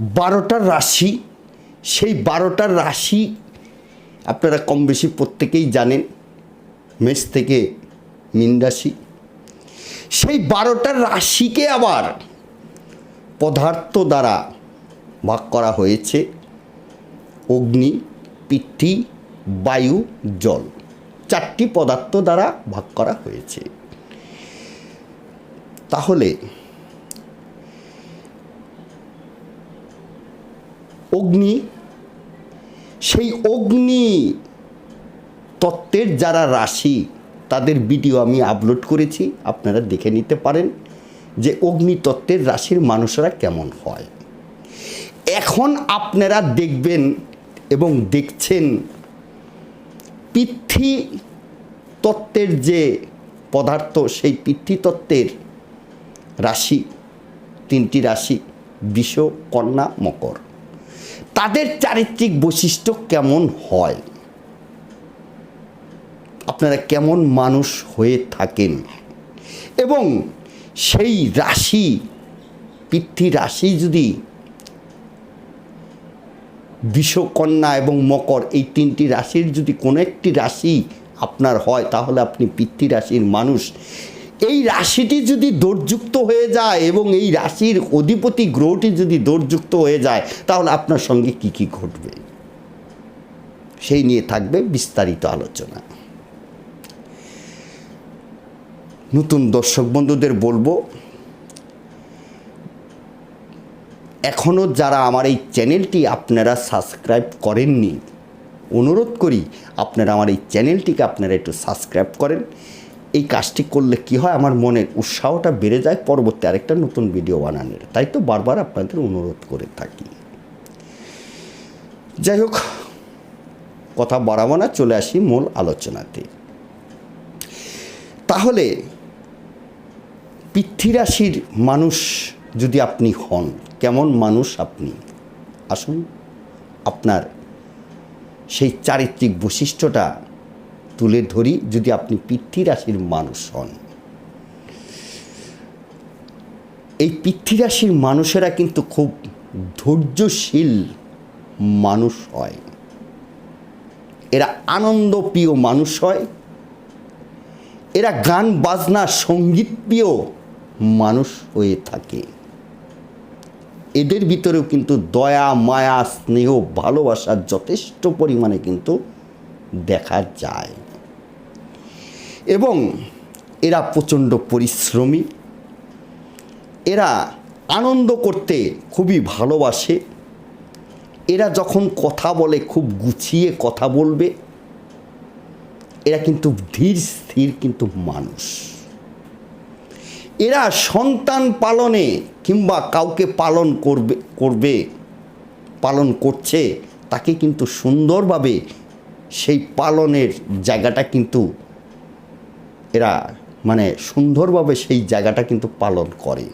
বারোটার রাশি, সেই বারোটার রাশি আপনারা কম বেশি প্রত্যেকেই জানেন, মেষ থেকে মীন রাশি। সেই বারোটার রাশিকে আবার পদার্থ দ্বারা ভাগ করা হয়েছে, অগ্নি পৃথ্বী বায়ু, জল, চারটি পদার্থ দ্বারা ভাগ করা হয়েছে। তাহলে অগ্নি, সেই অগ্নি তত্ত্বের যারা রাশি, তাদের ভিডিও আমি আপলোড করেছি, আপনারা দেখে নিতে পারেন যে অগ্নিতত্ত্বের রাশির মানুষরা কেমন হয়। এখন আপনারা দেখবেন এবং দেখছেন পৃথ্বী তত্ত্বের যে পদার্থ, সেই পৃথ্বী তত্ত্বের রাশি, তিনটি রাশি, বিষ, কন্যা, মকর। তাদের চারিত্রিক বৈশিষ্ট্য কেমন হয়? আপনারা কেমন মানুষ হয়ে থাকেন? এবং সেই রাশি পৃথ্বী রাশি যদি বিষকন্যা এবং মকর, এই তিনটি রাশির যদি কোনো একটি রাশি আপনার হয়, তাহলে আপনি পৃথ্বী রাশির মানুষ। এই রাশিটি যদি দোরযুক্ত হয়ে যায় এবং এই রাশির অধিপতি গ্রহটি যদি দোরযুক্ত হয়ে যায়, তাহলে আপনার সঙ্গে কি কি ঘটবে? সেই নিয়ে থাকবে বিস্তারিত আলোচনা। নতুন দর্শক বন্ধুদের বলব এখনও যারা আমার এই চ্যানেলটি আপনারা সাবস্ক্রাইব করেননি, অনুরোধ করি আপনারা আমার এই চ্যানেলটিকে আপনারা একটু সাবস্ক্রাইব করেন। এই কাজটি করলে কি হয়? আমার মনের উৎসাহটা বেড়ে যায় পরবর্তী আরেকটা নতুন ভিডিও বানানোর। তাই তো বারবার আপনাদের অনুরোধ করে থাকি। যাই হোক, কথা বাড়াবো না, চলে আসি মূল আলোচনাতে। তাহলে, পৃথ্বীরাশির মানুষ যদি আপনি হন, কেমন মানুষ আপনি? আসুন, আপনার সেই চারিত্রিক বৈশিষ্ট্যটা তুলে ধরি যদি আপনি পৃথ্বী রাশির মানুষ হন। এই পৃথ্বী রাশির মানুষেরা কিন্তু খুব ধৈর্যশীল মানুষ হয়। এরা আনন্দপ্রিয় মানুষ হয়। এরা গান, বাজনা, সংগীত প্রিয় মানুষ হয়ে থাকে। এদের ভিতরেও কিন্তু দয়া, মায়া, স্নেহ ভালোবাসার যথেষ্ট পরিমাণে কিন্তু দেখা যায়। এবং এরা প্রচণ্ড পরিশ্রমী। এরা আনন্দ করতে খুবই ভালোবাসে। এরা যখন কথা বলে, খুব গুছিয়ে কথা বলবে। এরা কিন্তু ধীর স্থির কিন্তু মানুষ। এরা সন্তান পালনে কিংবা কাউকে পালন করবে করবে, পালন করছে, তাকে কিন্তু সুন্দরভাবে সেই পালনের জায়গাটা কিন্তু এরা মানে সুন্দরভাবে সেই জায়গাটা কিন্তু পালন করে।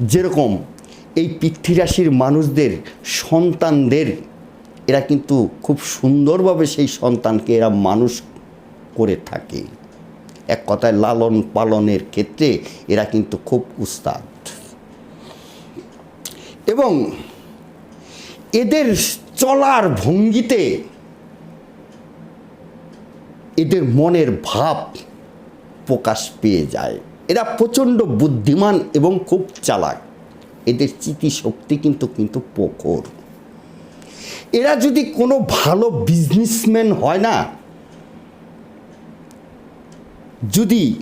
যেরকম এই পৃথ্বীরাশির মানুষদের সন্তানদের এরা কিন্তু খুব সুন্দরভাবে সেই সন্তানকে এরা মানুষ করে থাকে। এক কথায় লালন পালনের ক্ষেত্রে এরা কিন্তু খুব উস্তাদ। এবং এদের চলার ভঙ্গিতে এদের মনের ভাব প্রকাশ পেয়ে যায়। এরা প্রচণ্ড বুদ্ধিমান এবং খুব চালাক। এদের স্মৃতিশক্তি কিন্তু কিন্তু প্রখর। এরা যদি কোনো ভালো বিজনেসম্যান হয় না, যদি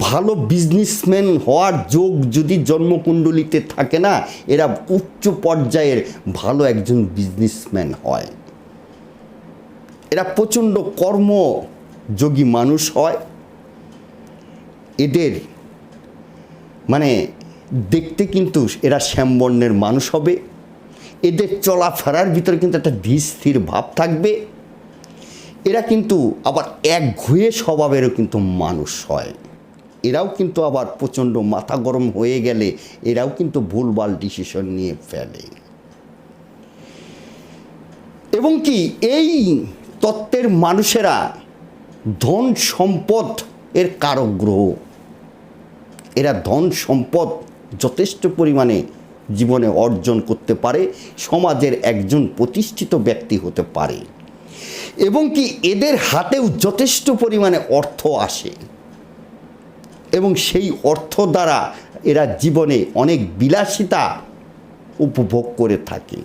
ভালো বিজনেসম্যান হওয়ার যোগ যদি জন্মকুণ্ডলিতে থাকে না, এরা উচ্চ পর্যায়ের ভালো একজন বিজনেসম্যান হয়। এরা প্রচণ্ড কর্মযোগী মানুষ হয়। এদের মানে দেখতে কিন্তু এরা শ্যামবর্ণের মানুষ হবে। এদের চলাফেরার ভিতরে কিন্তু একটা ধীর ভাব থাকবে। এরা কিন্তু আবার এক ঘুয়ে স্বভাবেরও কিন্তু মানুষ হয়। এরাও কিন্তু আবার প্রচণ্ড মাথা গরম হয়ে গেলে এরাও কিন্তু ভুলভাল ডিসিশন নিয়ে ফেলে। এবং কি এই তত্ত্বের মানুষেরা ধন সম্পদ এর কারক গ্রহ। এরা ধন সম্পদ যথেষ্ট পরিমাণে জীবনে অর্জন করতে পারে, সমাজের একজন প্রতিষ্ঠিত ব্যক্তি হতে পারে। এবং কি এদের হাতেও যথেষ্ট পরিমাণে অর্থ আসে। এবং সেই অর্থ দ্বারা এরা জীবনে অনেক বিলাসিতা উপভোগ করে থাকে।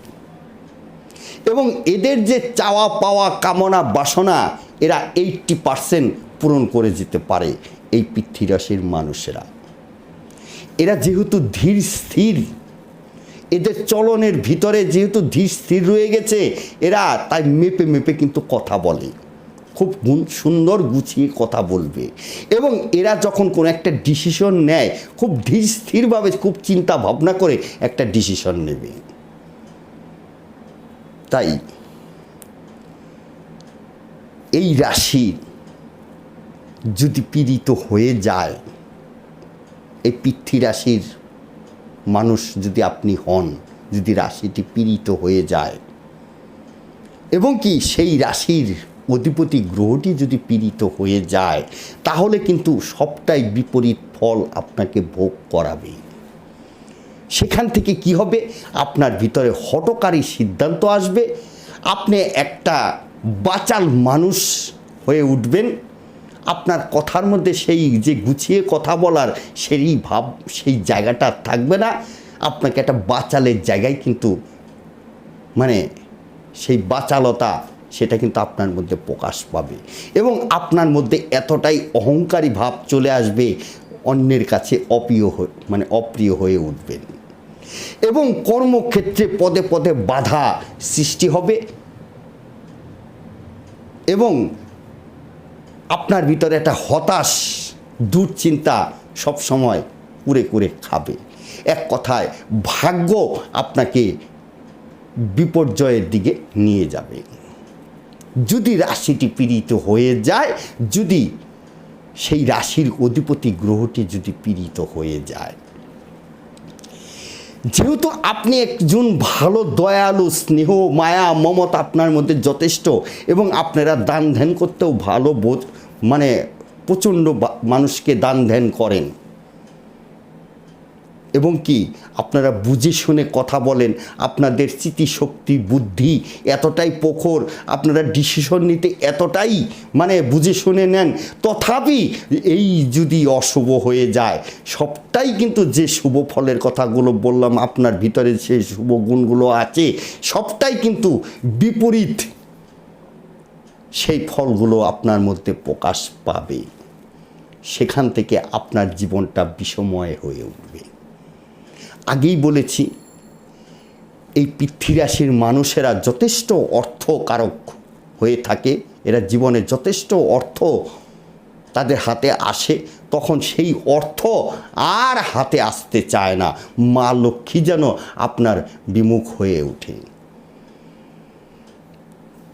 এবং এদের যে চাওয়া পাওয়া কামনা বাসনা, এরা এইটটি পারসেন্ট পূরণ করে যেতে পারে এই পৃথ্বীরাশির মানুষেরা। এরা যেহেতু ধীর স্থির, এদের চলনের ভিতরে যেহেতু ধীর স্থির রয়ে গেছে, এরা তাই মেপে মেপে কিন্তু কথা বলে, খুব সুন্দর গুছিয়ে কথা বলবে এবং এরা যখন কোনো একটা ডিসিশন নেয়, খুব ধীর স্থিরভাবে, খুব চিন্তা ভাবনা করে একটা ডিসিশন নেবে। তাই এই রাশি যদি পীড়িত হয়ে যায়, এই পৃথ্বী রাশির মানুষ যদি আপনি হন, যদি রাশিটি পীড়িত হয়ে যায়, এবং কি সেই রাশির অধিপতি গ্রহটি যদি পীড়িত হয়ে যায়, তাহলে কিন্তু সবটাই বিপরীত ফল আপনাকে ভোগ করাবে সেখান থেকে কি হবে? আপনার ভিতরে হটকারী সিদ্ধান্ত আসবে। আপনি একটা বাচাল মানুষ হয়ে উঠবেন। আপনার কথার মধ্যে সেই যে গুছিয়ে কথা বলার সেই ভাব, সেই জায়গাটা থাকবে না। আপনাকে একটা বাচালের জায়গায় কিন্তু মানে সেই বাচালতা সেটা কিন্তু আপনার মধ্যে প্রকাশ পাবে। এবং আপনার মধ্যে এতটাই অহংকারী ভাব চলে আসবে, অন্যের কাছে অপ্রিয় হয়ে মানে অপ্রিয় হয়ে উঠবেন। এবং কর্মক্ষেত্রে পদে পদে বাধা সৃষ্টি হবে। এবং আপনার ভিতরে একটা হতাশ, দুশ্চিন্তা সবসময় কুরে কুরে খাবে। এক কথায়, ভাগ্য আপনাকে বিপর্যয়ের দিকে নিয়ে যাবে। যদি রাশিটি পীড়িত হয়ে যায়, যদি সেই রাশির অধিপতি গ্রহটি যদি পীড়িত হয়ে যায় যেহেতু আপনি একজন ভালো, দয়ালু, স্নেহ, মায়া, মমতা আপনার মধ্যে যথেষ্ট এবং আপনারা দান ধ্যান করতেও ভালো বোধ মানে প্রচণ্ড মানুষকে দান ধ্যান করেন। এবং কি? আপনারা বুঝে শুনে কথা বলেন। আপনাদের স্মৃতিশক্তি, বুদ্ধি এতটাই প্রখর, আপনারা ডিসিশন নিতে এতটাই মানে বুঝে শুনে নেন, তথাপি এই যদি অশুভ হয়ে যায়, সবটাই কিন্তু যে শুভ ফলের কথাগুলো বললাম, আপনার ভিতরে যে শুভ গুণগুলো আছে, সবটাই কিন্তু বিপরীত। সেই ফলগুলো আপনার মধ্যে প্রকাশ পাবে। সেখান থেকে আপনার জীবনটা বিষময় হয়ে উঠবে। আগেই বলেছি, এই পৃথ্বীরাশির মানুষেরা যথেষ্ট অর্থকারক হয়ে থাকে, এরা জীবনে যথেষ্ট অর্থ তাদের হাতে আসে, তখন সেই অর্থ আর হাতে আসতে চায় না। মা লক্ষ্মী যেন আপনার বিমুখ হয়ে ওঠে।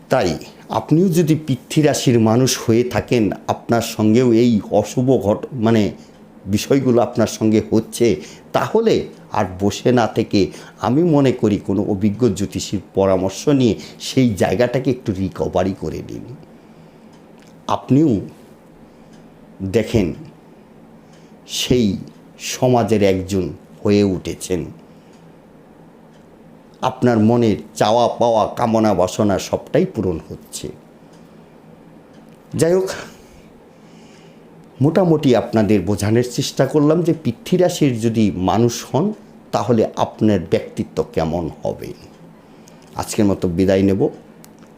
তাই আপনিও যদি পৃথ্বীরাশির মানুষ হয়ে থাকেন, আপনার সঙ্গেও এই অশুভ ঘট মানে বিষয়গুলো আপনার সঙ্গে হচ্ছে, তাহলে আর বসে না থেকে আমি মনে করি কোনো অভিজ্ঞ জ্যোতিষীর পরামর্শ নিয়ে সেই জায়গাটাকে একটু রিকভারি করে নিন। আপনিও দেখেন সেই সমাজের একজন হয়ে উঠেছেন। আপনার মনের চাওয়া পাওয়া কামনা বাসনা সবটাই পূরণ হচ্ছে। যাই হোক মোটামুটি আপনাদের বোঝানোর চেষ্টা করলাম যে পৃথ্বীরাশির যদি মানুষ হন, তাহলে আপনার ব্যক্তিত্ব কেমন হবে? আজকের মতো বিদায় নেব।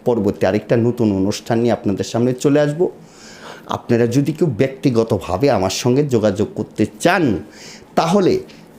পরবর্তী আরেকটা নতুন অনুষ্ঠান নিয়ে আপনাদের সামনে চলে আসব। আপনারা যদি কেউ ব্যক্তিগতভাবে আমার সঙ্গে যোগাযোগ করতে চান, তাহলে